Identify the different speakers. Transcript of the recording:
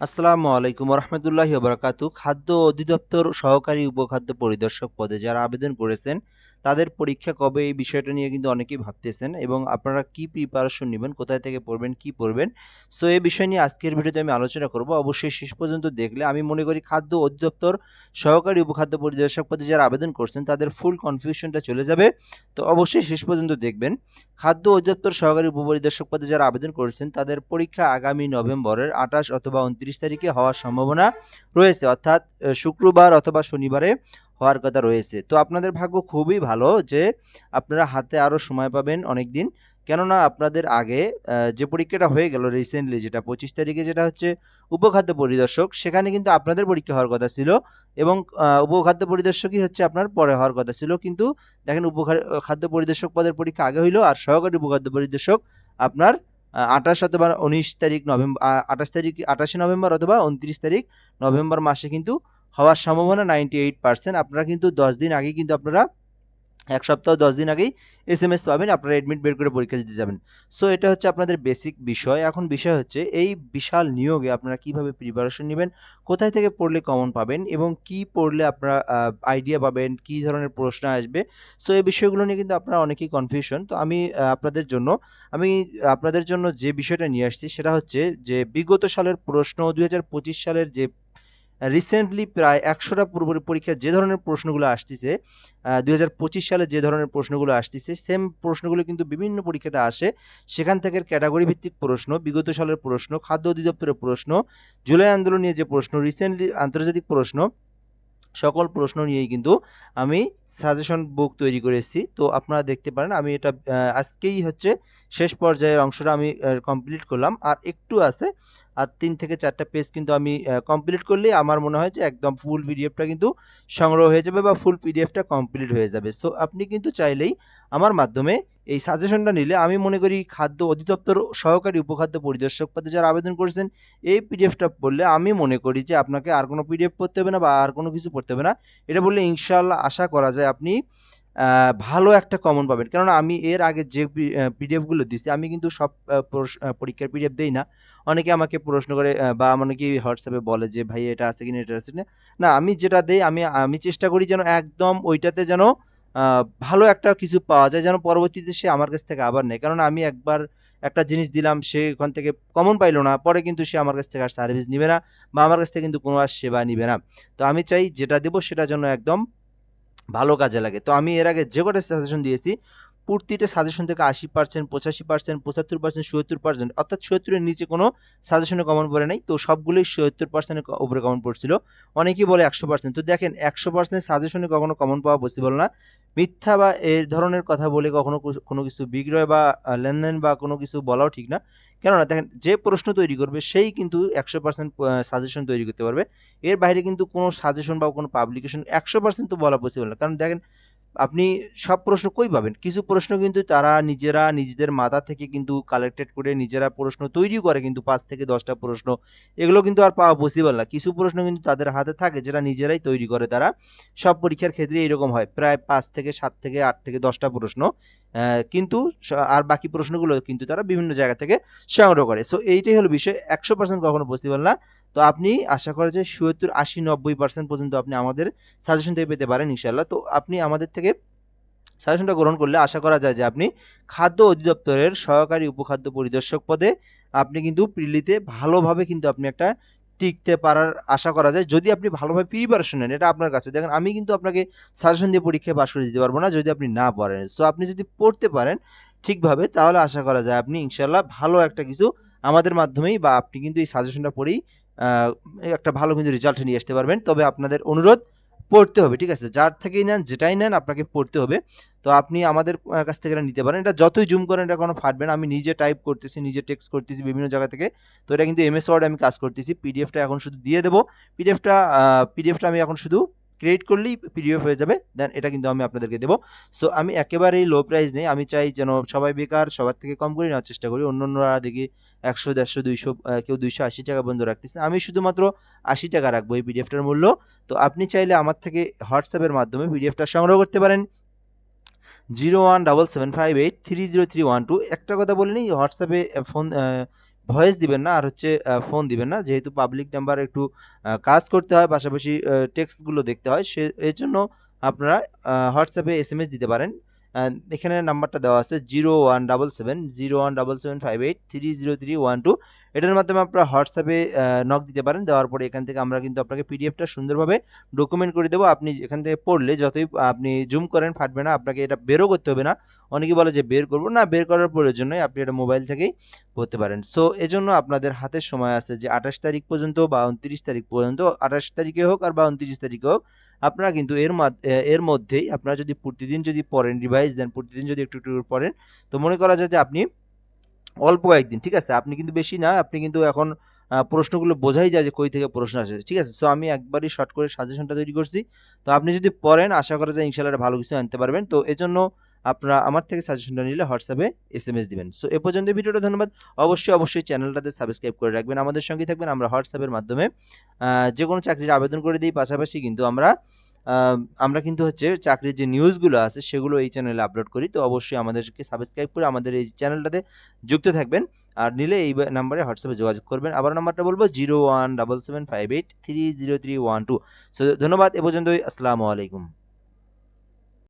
Speaker 1: আসসালামু আলাইকুম রহমতুল্লাহি বরকাতু খাদ্য অধিদপ্তর সহকারী উপখাদ্য পরিদর্শক পদে যারা আবেদন করেছেন তাদের পরীক্ষা কবে? এই বিষয়টা নিয়ে কিন্তু অনেকেই ভাবতেছেন এবং আপনারা কি প্রিপারেশন নেবেন? কোথায় থেকে পড়বেন? কি পড়বেন? সো এই বিষয় নিয়ে আজকের ভিডিওতে আমি আলোচনা করব। অবশ্যই শেষ পর্যন্ত দেখলে আমি মনে করি খাদ্য অধিদপ্তর সহকারী উপখাদ্য পরিদর্শক পদে যারা আবেদন করছেন, তাদের ফুল কনফিউশনটা চলে যাবে। তো অবশ্যই শেষ পর্যন্ত দেখবেন। খাদ্য অধিদপ্তর সহকারী উপপরিদর্শক পদে যারা আবেদন করেছেন, তাদের পরীক্ষা আগামী নভেম্বরের আঠাশ অথবা উনত্রিশ তারিখে হওয়ার সম্ভাবনা রয়েছে। অর্থাৎ শুক্রবার অথবা শনিবারে হওয়ার কথা রয়েছে। তো আপনাদের ভাগ্য খুবই ভালো যে আপনারা হাতে আরও সময় পাবেন অনেক দিন কেননা আপনাদের আগে যে পরীক্ষাটা হয়ে গেল রিসেন্টলি যেটা পঁচিশ তারিখে যেটা হচ্ছে উপখাদ্য পরিদর্শক, সেখানে কিন্তু আপনাদের পরীক্ষা হওয়ার কথা ছিল এবং উপখাদ্য পরিদর্শকই হচ্ছে আপনার পরে হওয়ার কথা ছিল। কিন্তু দেখেন উপখাদ্য পরিদর্শক পদের পরীক্ষা আগে হইল আর সহকারী উপখাদ্য পরিদর্শক আপনার আঠাশ অথবা উনিশ তারিখ নভেম্বর আঠাশ তারিখ, আঠাশে নভেম্বর অথবা উনত্রিশ তারিখ নভেম্বর মাসে কিন্তু হওয়ার সম্ভাবনা নাইনটি এইট পার্সেন্ট আপনারা কিন্তু দশ দিন আগে কিন্তু আপনারা এক সপ্তাহ, দশ দিন আগেই এস এম এস পাবেন, আপনারা অ্যাডমিট বের করে পরীক্ষা দিতে যাবেন। সো এটা হচ্ছে আপনাদের বেসিক বিষয়। এখন বিষয় হচ্ছে, এই বিশাল নিয়োগে আপনারা কীভাবে প্রিপারেশন নেবেন, কোথায় থেকে পড়লে কমন পাবেন, এবং কি পড়লে আপনারা আইডিয়া পাবেন, কি ধরনের প্রশ্ন আসবে? সো এই বিষয়গুলো নিয়ে কিন্তু আপনারা অনেকেই কনফিউশন তো আমি আপনাদের জন্য, আমি, আপনাদের জন্য যে বিষয়টা নিয়ে আসছি, সেটা হচ্ছে যে বিগত সালের প্রশ্ন দু হাজার পঁচিশ সালের যে রিসেন্টলি প্রায় একশোটা পূর্ব পরীক্ষায় যে ধরনের প্রশ্নগুলো আসতেছে দুই সালে যে ধরনের প্রশ্নগুলো আসতেছে সেম প্রশ্নগুলো কিন্তু বিভিন্ন পরীক্ষাতে আসে। সেখান থেকে ক্যাটাগরি ভিত্তিক প্রশ্ন, বিগত সালের প্রশ্ন, খাদ্য অধিদপ্তরের প্রশ্ন, জুলাই আন্দোলন নিয়ে যে প্রশ্ন রিসেন্টলি আন্তর্জাতিক প্রশ্ন সকল প্রশ্ন নিয়েই কিন্তু আমি সাজেশন বুক তৈরি করে এসেছি। তো আপনারা দেখতে পারেন, আমি এটা আজকেই হচ্ছে শেষ পর্যায়ের অংশটা আমি কমপ্লিট করলাম। আর একটু আছে, আর তিন থেকে চারটা পেজ কিন্তু আমি কমপ্লিট করলেই আমার মনে হয় যে একদম ফুল পিডিএফটা কিন্তু সংগ্রহ হয়ে যাবে বা ফুল পিডিএফটা কমপ্লিট হয়ে যাবে। সো আপনি কিন্তু চাইলেই আমার মাধ্যমে এই সাজেশনটা নিলে আমি মনে করি খাদ্য অধিদপ্তর সহকারী উপখাদ্য পরিদর্শক পদে যারা আবেদন করেছেন, এই পিডিএফটা পড়লে আমি মনে করি যে আপনাকে আর কোনো পিডিএফ পড়তে হবে না বা আর কোনো কিছু পড়তে হবে না। এটা বললে ইনশাল্লাহ আশা করা যায় আপনি ভালো একটা কমন পাবেন। কেননা আমি এর আগে যে পিডিএফগুলো দিছি, আমি কিন্তু সব পরীক্ষার পিডিএফ দেই না। অনেকে আমাকে প্রশ্ন করে বা অনেকে হোয়াটসঅ্যাপে বলে যে, ভাই, এটা আছে কিনা, এটা আছে না, আমি যেটা দেই, আমি আমি চেষ্টা করি যেন একদম ওইটাতে যেন ভালো একটা কিছু পাওয়া যায় যেন পরবর্তীতে সে আমার কাছ থেকে আবার নেয়। কারণ আমি একবার একটা জিনিস দিলাম, সে ওখান থেকে কমন পাইলো না, পরে কিন্তু সে আমার কাছ থেকে আর সার্ভিস নিবে না বা আমার কাছ থেকে কিন্তু কোনো আর সেবা নিবে না। তো আমি চাই যেটা দেবো সেটা যেন একদম ভালো কাজে লাগে। তো আমি এর আগে যে কটা সাজেশন দিয়েছি প্রতিটা সাজেশন থেকে আশি পার্সেন্ট পঁচাশি পার্সেন্ট পঁচাত্তর পার্সেন্ট সত্তর পার্সেন্ট অর্থাৎ সত্তরের নিচে কোনো সাজেশনে কমন পড়ে নাই। তো সবগুলোই সত্তর পার্সেন্টের উপরে কমন পড়ছিল। অনেকেই বলে একশো পার্সেন্ট তো দেখেন, একশো পার্সেন্ট সাজেশনে কখনো কমন পাওয়া পসিবল না। মিথ্যা বা এই ধরনের কথা বলে কখনো কোনো কিছু বিক্রয় বা লেনদেন বা কোনো কিছু বলাও ঠিক না। কেননা দেখেন, যে প্রশ্ন তৈরি করবে, সেই কিন্তু একশো পার্সেন্ট সাজেশন তৈরি করতে পারবে। এর বাইরে কিন্তু কোনো সাজেশন বা কোনো পাবলিকেশন একশো পার্সেন্ট তো বলা পসিবল না। কারণ দেখেন আপনি সব প্রশ্ন কই পাবেন? কিছু প্রশ্ন কিন্তু তারা নিজেরা, নিজেদের মাথা থেকে কিন্তু কালেক্টেড করে নিজেরা প্রশ্ন তৈরি করে কিন্তু পাঁচ থেকে দশটা প্রশ্ন। এগুলো কিন্তু আর পাওয়া পসিবল না। কিছু প্রশ্ন কিন্তু তাদের হাতে থাকে যেটা নিজেরাই তৈরি করে তারা। সব পরীক্ষার ক্ষেত্রে এরকম হয়। প্রায় পাঁচ থেকে সাত থেকে আট থেকে দশটা প্রশ্ন কিন্তু আর বাকি প্রশ্নগুলো কিন্তু তারা বিভিন্ন জায়গা থেকে সংগ্রহ করে। সো এইটাই হলো বিষয়। একশো পার্সেন্ট কখনো পসিবল না। তো আপনি আশা করা যায় সত্তর, আশি, নব্বই পার্সেন্ট পর্যন্ত আপনি আমাদের সাজেশন থেকে পেতে পারেন ইনশাল্লাহ তো আপনি আমাদের থেকে সাজেশনটা গ্রহণ করলে আশা করা যায় যে আপনি খাদ্য অধিদপ্তরের সহকারী উপখাদ্য পরিদর্শক পদে আপনি কিন্তু প্রিলিতে ভালোভাবে কিন্তু আপনি একটা টিকতে পারার আশা করা যায়। যদি আপনি ভালোভাবে প্রিপারেশন নেন, এটা আপনার কাছে। দেখেন, আমি কিন্তু আপনাকে সাজেশন দিয়ে পরীক্ষায় পাশ করে দিতে পারব না যদি আপনি না পড়েন। সো আপনি যদি পড়তে পারেন ঠিকভাবে, তাহলে আশা করা যায় আপনি ইনশাল্লাহ ভালো একটা কিছু আমাদের মাধ্যমেই বা আপনি কিন্তু এই সাজেশনটা পড়েই একটা ভালো কিন্তু রেজাল্ট নিয়ে আসতে পারবেন। তবে আপনাদের অনুরোধ, পড়তে হবে, ঠিক আছে? যার থেকেই নেন, যেটাই নেন, আপনাকে পড়তে হবে। তো আপনি আমাদের কাছ থেকে এটা নিতে পারেন। এটা যতই জুম করেন, এটা কোনো ফাটবে না। আমি নিজে টাইপ করতেছি, নিজে টেক্সট করতেছি বিভিন্ন জায়গা থেকে। তো এটা কিন্তু এমএস ওয়ার্ড আমি কাজ করতেছি। পিডিএফটা এখন শুধু দিয়ে দেবো। পিডিএফটা পিডিএফটা আমি এখন শুধু ক্রিয়েট করলেই পিডিএফ হয়ে যাবে। দেন এটা কিন্তু আমি আপনাদেরকে দেবো। সো আমি একেবারেই লো প্রাইস নেই। আমি চাই যেন সবাই বেকার, সবার থেকে কম করে নেওয়ার চেষ্টা করি। অন্য অন্যরা দেখি একশো, দেড়শো, দুইশো কেউ দুইশো আশি টাকা পর্যন্ত রাখতেছে। আমি শুধুমাত্র আশি টাকা রাখব এই পিডিএফটার মূল্য। তো আপনি চাইলে আমার থেকে হোয়াটসঅ্যাপের মাধ্যমে পিডিএফটা সংগ্রহ করতে পারেন। Zero one double seven five eight three zero three one two. একটা কথা বলে হোয়াটসঅ্যাপে ফোন ভয়েস দিবেন না, আর হচ্ছে ফোন দিবেন না। যেহেতু পাবলিক নাম্বার একটু কাজ করতে হয়, পাশাপাশি টেক্সটগুলো দেখতে হয়, সে, এর জন্য আপনারা হোয়াটসঅ্যাপে এস এম এস দিতে পারেন। এখানে নাম্বারটা দেওয়া আছে zero one double seven zero one double seven five eight three zero three one two এটার মাধ্যমে আপনারা হোয়াটসঅ্যাপে নক দিতে পারেন। দেওয়ার পরে এখান থেকে আমরা কিন্তু আপনাকে পিডিএফটা সুন্দরভাবে ডকুমেন্ট করে দেবো। আপনি এখান থেকে পড়লে যতই আপনি জুম করেন, ফাটবে না, আপনাকে এটা বেরও করতে হবে না। অনেকে বলে যে বের করব না, বের করার প্রয়োজন আপনি এটা মোবাইল থেকেই পড়তে পারেন। সো এজন্য আপনাদের হাতের সময় আছে যে আঠাশ তারিখ পর্যন্ত বা উনত্রিশ তারিখ পর্যন্ত, আঠাশ তারিখে হোক আর বা উনত্রিশ তারিখে হোক, আপনারা কিন্তু এর এর মধ্যেই আপনারা যদি প্রতিদিন যদি পড়েন রিভাইজ দেন, প্রতিদিন যদি একটু একটু পড়েন, তো মনে করা যায় যে আপনি অল্প কয়েকদিন, ঠিক আছে? আপনি কিন্তু বেশি না, আপনি কিন্তু এখন প্রশ্নগুলো বোঝাই যায় যে কই থেকে প্রশ্ন আসে, ঠিক আছে? সো আমি একবারই শর্ট করে সাজেশনটা তৈরি করছি। তো আপনি যদি পড়েন, আশা করা যায় ইনশাল্লাহ ভালো কিছু আনতে পারবেন। তো এজন্য আপনারা আমার থেকে সাজেশনটা নিলে হোয়াটসঅ্যাপে এস এম এস দিবেন। সো এ পর্যন্ত ভিডিওটা, ধন্যবাদ। অবশ্যই অবশ্যই চ্যানেলটাতে সাবস্ক্রাইব করে রাখবেন। আমাদের সঙ্গে থাকবেন। আমরা হোয়াটসঅ্যাপের মাধ্যমে যে কোনো চাকরির আবেদন করে দিই। পাশাপাশি কিন্তু আমরা আমরা কিন্তু হচ্ছে চাকরির যে নিউজগুলো আছে সেগুলো এই চ্যানেলে আপলোড করি। তো অবশ্যই আমাদেরকে সাবস্ক্রাইব করে আমাদের এই চ্যানেলটাতে যুক্ত থাকবেন। আর নিলে এই নাম্বারে হোয়াটসঅ্যাপে যোগাযোগ করবেন। আবার নাম্বারটা বলব zero one double seven five eight three zero three one two so ধন্যবাদ, এ পর্যন্তই। আসসালামু আলাইকুম।